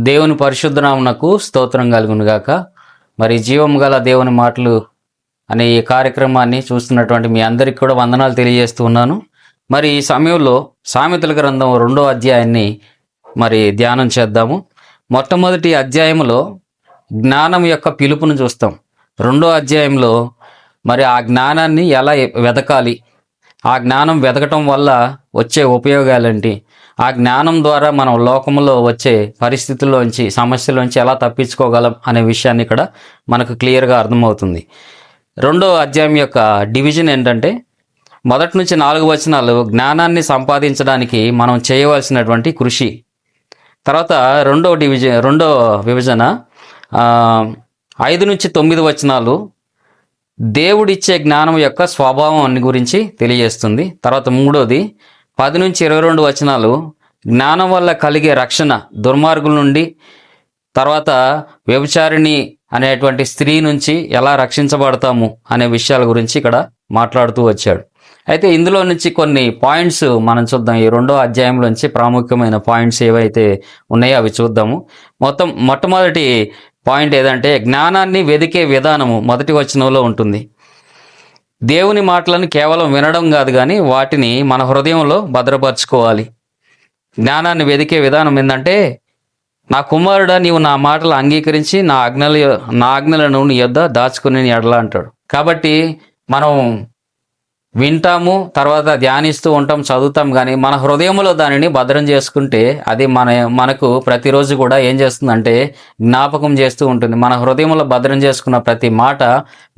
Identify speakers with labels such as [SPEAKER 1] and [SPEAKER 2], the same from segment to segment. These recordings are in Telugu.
[SPEAKER 1] దేవుని పరిశుద్ధనామునకు స్తోత్రం కలుగునుగాక. మరి జీవం గల దేవుని మాటలు అనే ఈ కార్యక్రమాన్ని చూస్తున్నటువంటి మీ అందరికీ కూడా వందనాలు తెలియజేస్తూ ఉన్నాను. మరి ఈ సమయంలో సామెతల గ్రంథం రెండో అధ్యాయాన్ని మరి ధ్యానం చేద్దాము. మొట్టమొదటి అధ్యాయంలో జ్ఞానం యొక్క పిలుపును చూస్తాం. రెండో అధ్యాయంలో మరి ఆ జ్ఞానాన్ని ఎలా వెతకాలి ఆ జ్ఞానం వెతకటం వల్ల వచ్చే ఉపయోగాలేంటి? ఆ జ్ఞానం ద్వారా మనం లోకంలో వచ్చే పరిస్థితుల్లోంచి సమస్యలోంచి ఎలా తప్పించుకోగలం అనే విషయాన్ని ఇక్కడ మనకు క్లియర్గా అర్థమవుతుంది. రెండో అధ్యాయం యొక్క డివిజన్ ఏంటంటే మొదటి నుంచి నాలుగు వచనాలు జ్ఞానాన్ని సంపాదించడానికి మనం చేయవలసినటువంటి కృషి. తర్వాత రెండో డివిజన్ రెండో విభజన ఐదు నుంచి తొమ్మిది వచనాలు దేవుడిచ్చే జ్ఞానం యొక్క స్వభావం అన్ని గురించి తెలియజేస్తుంది. తర్వాత మూడోది పది నుంచి ఇరవై రెండు వచనాలు జ్ఞానం వల్ల కలిగే రక్షణ దుర్మార్గుల నుండి తర్వాత వ్యభిచారిణి అనేటువంటి స్త్రీ నుంచి ఎలా రక్షించబడతాము అనే విషయాల గురించి ఇక్కడ మాట్లాడుతూ వచ్చాడు. అయితే ఇందులో నుంచి కొన్ని పాయింట్స్ మనం చూద్దాం. ఈ రెండో అధ్యాయంలోంచి ప్రాముఖ్యమైన పాయింట్స్ ఏవైతే ఉన్నాయో అవి చూద్దాము. మొత్తం మొట్టమొదటి పాయింట్ ఏదంటే జ్ఞానాన్ని వెదికే విధానము మొదటి వచనంలో ఉంటుంది. దేవుని మాటలను కేవలం వినడం కాదు కానీ వాటిని మన హృదయంలో భద్రపరచుకోవాలి. జ్ఞానాన్ని వెదికే విధానం ఏంటంటే నా కుమారుడా నీవు నా మాటలు అంగీకరించి నా ఆజ్ఞల నా ఆజ్ఞలను నీ యొద్ద దాచుకుని ఎడలా అంటాడు. కాబట్టి మనం వింటాము తర్వాత ధ్యానిస్తూ ఉంటాం చదువుతాం కానీ మన హృదయంలో దానిని భద్రం చేసుకుంటే అది మన మనకు ప్రతిరోజు కూడా ఏం చేస్తుందంటే జ్ఞాపకం చేస్తూ ఉంటుంది. మన హృదయంలో భద్రం చేసుకున్న ప్రతి మాట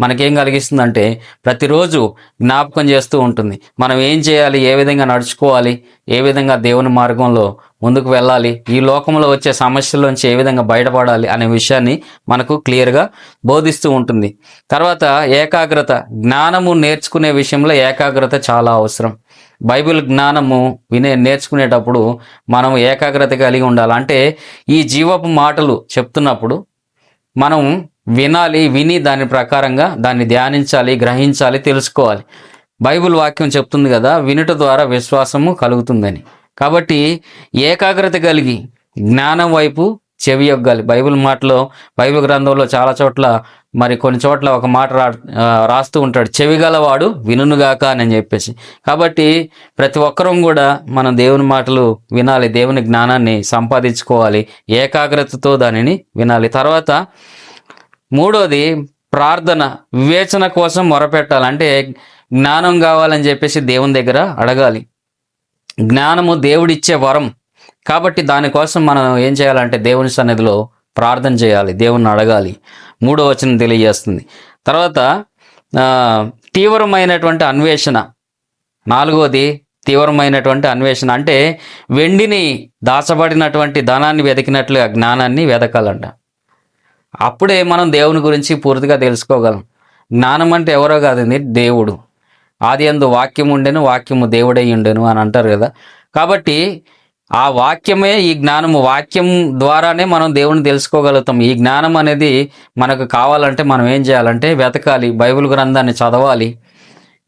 [SPEAKER 1] మనకేం కలిగిస్తుందంటే ప్రతిరోజు జ్ఞాపకం చేస్తూ ఉంటుంది. మనం ఏం చేయాలి? ఏ విధంగా నడుచుకోవాలి? ఏ విధంగా దేవుని మార్గంలో ముందుకు వెళ్ళాలి. ఈ లోకంలో వచ్చే సమస్యల్లోంచి ఏ విధంగా బయటపడాలి అనే విషయాన్ని మనకు క్లియర్గా బోధిస్తూ ఉంటుంది. తర్వాత ఏకాగ్రత. జ్ఞానము నేర్చుకునే విషయంలో ఏకాగ్రత చాలా అవసరం. బైబిల్ జ్ఞానము వినే నేర్చుకునేటప్పుడు మనం ఏకాగ్రత కలిగి ఉండాలి. అంటే ఈ జీవపు మాటలు చెప్తున్నప్పుడు మనం వినాలి విని దాని ప్రకారంగా దాన్ని ధ్యానించాలి గ్రహించాలి తెలుసుకోవాలి. బైబిల్ వాక్యం చెప్తుంది కదా వినుట ద్వారా విశ్వాసము కలుగుతుందని. కాబట్టి ఏకాగ్రత కలిగి జ్ఞానం వైపు చెవి యొగ్గాలి బైబిల్ మాటలో బైబిల్ గ్రంథంలో చాలా చోట్ల మరి కొన్ని చోట్ల ఒక మాట రా రాస్తూ ఉంటాడు. చెవి గలవాడు వినుగాక అని చెప్పేసి. కాబట్టి ప్రతి ఒక్కరం కూడా మనం దేవుని మాటలు వినాలి దేవుని జ్ఞానాన్ని సంపాదించుకోవాలి ఏకాగ్రతతో దానిని వినాలి. తర్వాత మూడోది ప్రార్థన వివేచన కోసం మొరపెట్టాలి. అంటే జ్ఞానం కావాలని చెప్పేసి దేవుని దగ్గర అడగాలి. జ్ఞానము దేవుడిచ్చే వరం. కాబట్టి దానికోసం మనం ఏం చేయాలంటే దేవుని సన్నిధిలో ప్రార్థన చేయాలి దేవుణ్ణి అడగాలి. మూడో వచనం తెలియజేస్తుంది. తర్వాత తీవ్రమైనటువంటి అన్వేషణ. నాలుగోది తీవ్రమైనటువంటి అన్వేషణ. అంటే వెండిని దాచబడినటువంటి ధనాన్ని వెతికినట్లుగా జ్ఞానాన్ని వెతకాలంట. అప్పుడే మనం దేవుని గురించి పూర్తిగా తెలుసుకోగలం. జ్ఞానం అంటే ఎవరో కాదండి దేవుడు. ఆది అందు వాక్యం ఉండెను వాక్యము దేవుడై ఉండెను అని అంటారు కదా. కాబట్టి ఆ వాక్యమే ఈ జ్ఞానము వాక్యం ద్వారానే మనం దేవుని తెలుసుకోగలుగుతాం. ఈ జ్ఞానం అనేది మనకు కావాలంటే మనం ఏం చేయాలంటే వెతకాలి బైబిల్ గ్రంథాన్ని చదవాలి.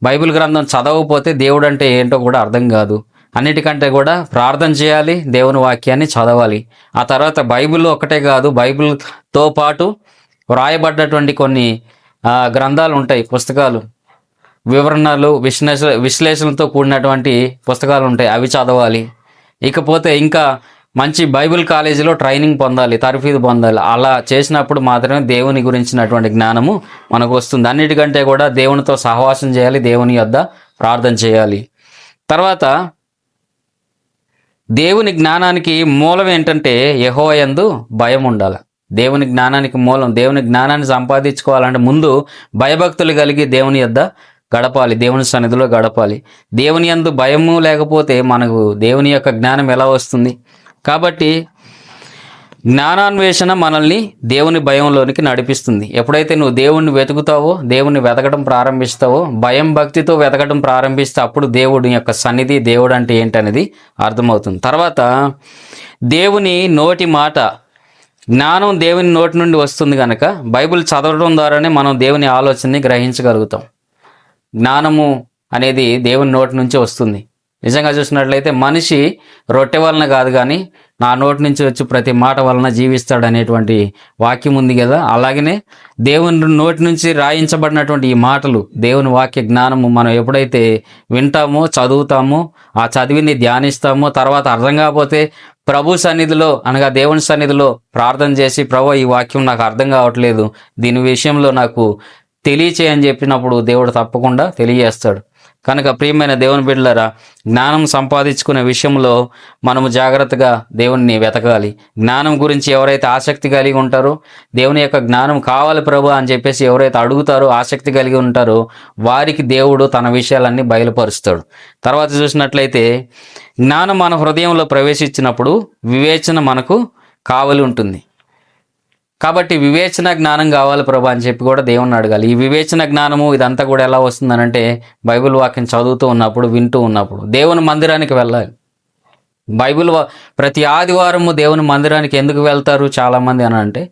[SPEAKER 1] బైబిల్ గ్రంథం చదవకపోతే దేవుడు అంటే ఏంటో కూడా అర్థం కాదు. అన్నిటికంటే కూడా ప్రార్థన చేయాలి దేవుని వాక్యాన్ని చదవాలి. ఆ తర్వాత బైబిల్ ఒకటే కాదు బైబిల్తో పాటు వ్రాయబడ్డటువంటి కొన్ని గ్రంథాలు ఉంటాయి పుస్తకాలు. వివరణలు విశ్లేష విశ్లేషణతో కూడినటువంటి పుస్తకాలు ఉంటాయి అవి చదవాలి. ఇకపోతే ఇంకా మంచి బైబిల్ కాలేజీలో ట్రైనింగ్ పొందాలి తర్ఫీదు పొందాలి. అలా చేసినప్పుడు మాత్రమే దేవుని గురించినటువంటి జ్ఞానము మనకు వస్తుంది అన్నిటికంటే కూడా దేవునితో సహవాసం చేయాలి దేవుని యొద్ద ప్రార్థన చేయాలి. తర్వాత దేవుని జ్ఞానానికి మూలం ఏంటంటే యెహోవాయందు భయం ఉండాలి. దేవుని జ్ఞానానికి మూలం దేవుని జ్ఞానాన్ని సంపాదించుకోవాలంటే ముందు భయభక్తులు కలిగి దేవుని యొద్ద గడపాలి దేవుని సన్నిధిలో గడపాలి. దేవుని అందు భయము లేకపోతే మనకు దేవుని యొక్క జ్ఞానం ఎలా వస్తుంది? కాబట్టి జ్ఞానాన్వేషణ మనల్ని దేవుని భయంలోనికి నడిపిస్తుంది. ఎప్పుడైతే నువ్వు దేవుణ్ణి వెతుకుతావో దేవుణ్ణి వెతకడం ప్రారంభిస్తావో భయం భక్తితో వెతకడం ప్రారంభిస్తే అప్పుడు దేవుడి యొక్క సన్నిధి దేవుడు అంటే ఏంటనేది అర్థమవుతుంది. తర్వాత దేవుని నోటి మాట జ్ఞానం దేవుని నోటి నుండి వస్తుంది కనుక బైబిల్ చదవడం ద్వారానే మనం దేవుని ఆలోచనని గ్రహించగలుగుతాం. జ్ఞానము అనేది దేవుని నోటి నుంచి వస్తుంది. నిజంగా చూసినట్లయితే మనిషి రొట్టె వలన కాదు కానీ నా నోటి నుంచి వచ్చి ప్రతి మాట వలన జీవిస్తాడు అనేటువంటి వాక్యం ఉంది కదా. అలాగనే దేవుని నోటి నుంచి రాయించబడినటువంటి ఈ మాటలు దేవుని వాక్య జ్ఞానము మనం ఎప్పుడైతే వింటామో చదువుతామో ఆ చదివిని ధ్యానిస్తామో తర్వాత అర్థం కాకపోతే ప్రభు సన్నిధిలో అనగా దేవుని సన్నిధిలో ప్రార్థన చేసి ప్రభు ఈ వాక్యం నాకు అర్థం కావట్లేదు. దీని విషయంలో నాకు తెలియచేయని చెప్పినప్పుడు దేవుడు తప్పకుండా తెలియజేస్తాడు. కనుక ప్రియమైన దేవుని బిడ్డలరా జ్ఞానం సంపాదించుకునే విషయంలో మనము జాగ్రత్తగా దేవుణ్ణి వెతకాలి. జ్ఞానం గురించి ఎవరైతే ఆసక్తి కలిగి ఉంటారో దేవుని యొక్క జ్ఞానం కావాలి ప్రభు అని చెప్పేసి ఎవరైతే అడుగుతారో ఆసక్తి కలిగి ఉంటారో వారికి దేవుడు తన విషయాలన్నీ బయలుపరుస్తాడు. తర్వాత చూసినట్లయితే జ్ఞానం మన హృదయంలో ప్రవేశించినప్పుడు వివేచన మనకు కావలి ఉంటుంది. కాబట్టి వివేచన జ్ఞానం కావాలి ప్రభా అని చెప్పి కూడా దేవుణ్ణి అడగాలి. ఈ వివేచన జ్ఞానము ఇదంతా కూడా ఎలా వస్తుందనంటే బైబిల్ వాక్యం చదువుతూ ఉన్నప్పుడు వింటూ ఉన్నప్పుడు దేవుని మందిరానికి వెళ్ళాలి. బైబిల్ ప్రతి ఆదివారము దేవుని మందిరానికి ఎందుకు వెళ్తారు చాలామంది అని అంటే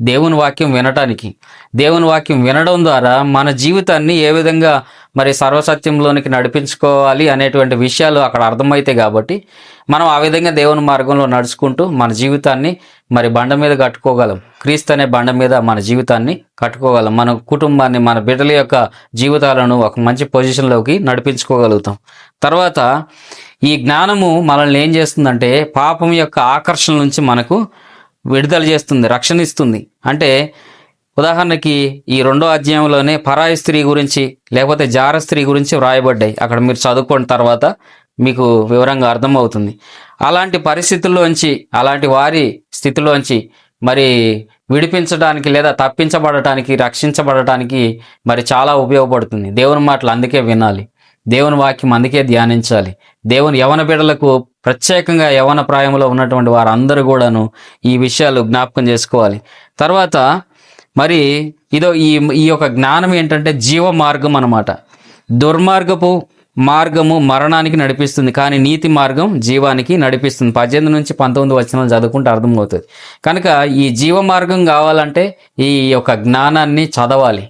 [SPEAKER 1] దేవుని వాక్యం వినటానికి. దేవుని వాక్యం వినడం ద్వారా మన జీవితాన్ని ఏ విధంగా మరి సర్వసత్యంలోనికి నడిపించుకోవాలి అనేటువంటి విషయాలు అక్కడ అర్థమవుతాయి కాబట్టి మనం ఆ విధంగా దేవుని మార్గంలో నడుచుకుంటూ మన జీవితాన్ని మరి బండ మీద కట్టుకోగలం. క్రీస్తు అనే బండ మీద మన జీవితాన్ని కట్టుకోగలం. మన కుటుంబాన్ని మన బిడ్డల యొక్క జీవితాలను ఒక మంచి పొజిషన్లోకి నడిపించుకోగలుగుతాం. తర్వాత ఈ జ్ఞానము మనల్ని ఏం చేస్తుందంటే పాపం యొక్క ఆకర్షణ నుంచి మనకు విడుదల చేస్తుంది రక్షణ ఇస్తుంది అంటే ఉదాహరణకి ఈ రెండో అధ్యాయంలోనే పరాయి స్త్రీ గురించి లేకపోతే జార స్త్రీ గురించి వ్రాయబడ్డాయి. అక్కడ మీరు చదువుకున్న తర్వాత మీకు వివరంగా అర్థమవుతుంది. అలాంటి పరిస్థితుల్లోంచి అలాంటి వారి స్థితిలోంచి మరి విడిపించడానికి లేదా తప్పించబడటానికి రక్షించబడటానికి మరి చాలా ఉపయోగపడుతుంది. దేవుని మాటలు అందుకే వినాలి. దేవుని వాక్యం అందుకే ధ్యానించాలి. దేవుని యవన బిడలకు ప్రత్యేకంగా యవన ప్రాయంలో ఉన్నటువంటి వారందరూ కూడాను ఈ విషయాలు జ్ఞాపకం చేసుకోవాలి. తర్వాత మరి ఇదో ఈ ఈ యొక్క జ్ఞానం ఏంటంటే జీవ మార్గం అన్నమాట. దుర్మార్గపు మార్గము మరణానికి నడిపిస్తుంది కానీ నీతి మార్గం జీవానికి నడిపిస్తుంది. పద్దెనిమిది నుంచి పంతొమ్మిది వచనాలు చదువుకుంటే అర్థమవుతుంది. కనుక ఈ జీవ మార్గం కావాలంటే ఈ యొక్క జ్ఞానాన్ని చదవాలి.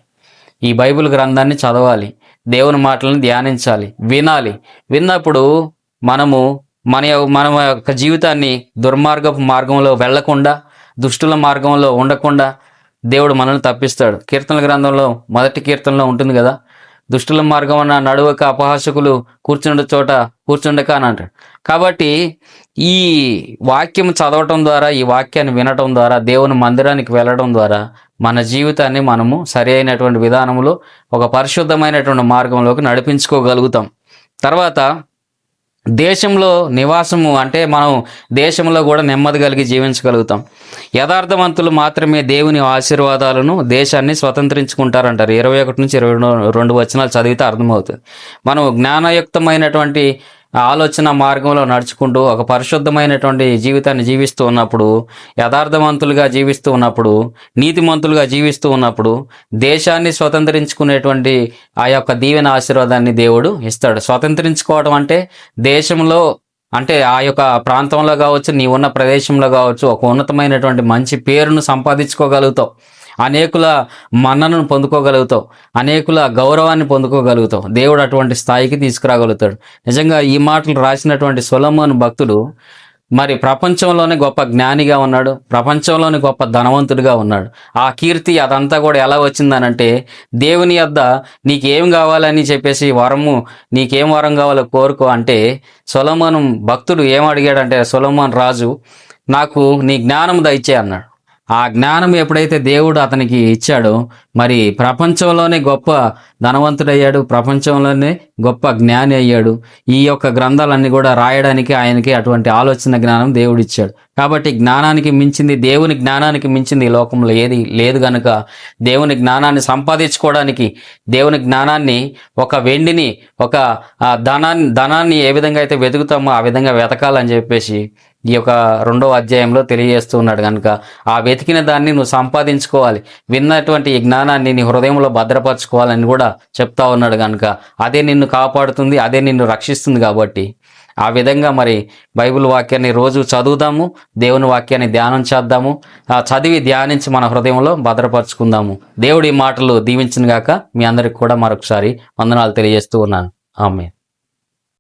[SPEAKER 1] ఈ బైబిల్ గ్రంథాన్ని చదవాలి. దేవుని మాటలను ధ్యానించాలి వినాలి. విన్నప్పుడు మనము మన మన యొక్క జీవితాన్ని దుర్మార్గపు మార్గంలో వెళ్ళకుండా దుష్టుల మార్గంలో ఉండకుండా దేవుడు మనల్ని తప్పిస్తాడు. కీర్తనల గ్రంథంలో మొదటి కీర్తనలో ఉంటుంది కదా దుష్టుల మార్గం అన్న నడువక అపహాసకులు కూర్చుండే చోట కూర్చుండక అని అంటాడు. కాబట్టి ఈ వాక్యం చదవటం ద్వారా ఈ వాక్యాన్ని వినటం ద్వారా దేవుని మందిరానికి వెళ్ళడం ద్వారా మన జీవితాన్ని మనము సరి అయినటువంటి విధానంలో ఒక పరిశుద్ధమైనటువంటి మార్గంలోకి నడిపించుకోగలుగుతాం. తర్వాత దేశంలో నివాసము అంటే మనం దేశంలో కూడా నెమ్మది కలిగి జీవించగలుగుతాం. యథార్థవంతులు మాత్రమే దేవుని ఆశీర్వాదాలను దేశాన్ని స్వతంత్రించుకుంటారంటారు. ఇరవై ఒకటి నుంచి ఇరవై రెండు- రెండు వచనాలు చదివితే అర్థమవుతుంది. మనం జ్ఞానయుక్తమైనటువంటి ఆలోచన మార్గంలో నడుచుకుంటూ ఒక పరిశుద్ధమైనటువంటి జీవితాన్ని జీవిస్తూ ఉన్నప్పుడు యథార్థవంతులుగా జీవిస్తూ ఉన్నప్పుడు నీతిమంతులుగా జీవిస్తూ ఉన్నప్పుడు దేశాన్ని స్వతంత్రించుకునేటువంటి ఆ యొక్క దీవెన ఆశీర్వాదాన్ని దేవుడు ఇస్తాడు. స్వతంత్రించుకోవడం అంటే దేశంలో అంటే ఆ యొక్క ప్రాంతంలో కావచ్చు నీ ఉన్న ప్రదేశంలో కావచ్చు ఒక ఉన్నతమైనటువంటి మంచి పేరును సంపాదించుకోగలుగుతావు. అనేకుల మన్ననను పొందుకోగలుగుతావు అనేకుల గౌరవాన్ని పొందుకోగలుగుతావు. దేవుడు అటువంటి స్థాయికి తీసుకురాగలుగుతాడు. నిజంగా ఈ మాటలు రాసినటువంటి సొలమోను భక్తుడు మరి ప్రపంచంలోనే గొప్ప జ్ఞానిగా ఉన్నాడు ప్రపంచంలోనే గొప్ప ధనవంతుడిగా ఉన్నాడు. ఆ కీర్తి అదంతా కూడా ఎలా వచ్చిందనంటే దేవుని యొద్ద నీకేం కావాలని చెప్పేసి వరము నీకేం వరం కావాలో కోరుకో అంటే సొలమోను భక్తుడు ఏం అడిగాడంటే సొలమోన్ రాజు నాకు నీ జ్ఞానం దయచే అన్నాడు. ఆ జ్ఞానం ఎప్పుడైతే దేవుడు అతనికి ఇచ్చాడో మరి ప్రపంచంలోనే గొప్ప ధనవంతుడయ్యాడు ప్రపంచంలోనే గొప్ప జ్ఞాని అయ్యాడు. ఈ యొక్క గ్రంథాలన్నీ కూడా రాయడానికి ఆయనకి అటువంటి ఆలోచన జ్ఞానం దేవుడు ఇచ్చాడు. కాబట్టి జ్ఞానానికి మించింది దేవుని జ్ఞానానికి మించింది ఈ లోకంలో ఏది లేదు గనుక దేవుని జ్ఞానాన్ని సంపాదించుకోవడానికి దేవుని జ్ఞానాన్ని ఒక వెండిని ఒక ధనాన్ని ధనాన్ని ఏ విధంగా అయితే వెతుకుతామో ఆ విధంగా వెతకాలని చెప్పేసి ఈ యొక్క రెండవ అధ్యాయంలో తెలియజేస్తూ ఉన్నాడు కనుక ఆ వెతికిన దాన్ని నువ్వు సంపాదించుకోవాలి. విన్నటువంటి ఈ జ్ఞానాన్ని నీ హృదయంలో భద్రపరచుకోవాలని కూడా చెప్తా ఉన్నాడు కనుక అదే నిన్ను కాపాడుతుంది అదే నిన్ను రక్షిస్తుంది కాబట్టి. ఆ విధంగా మరి బైబిల్ వాక్యాన్ని రోజు చదువుదాము దేవుని వాక్యాన్ని ధ్యానం చేద్దాము ఆ చదివి ధ్యానించి మన హృదయంలో భద్రపరచుకుందాము. దేవుడి మాటలు దీవించిన గాక మీ అందరికి కూడా మరొకసారి వందనాలు తెలియజేస్తూ ఉన్నాను. ఆమె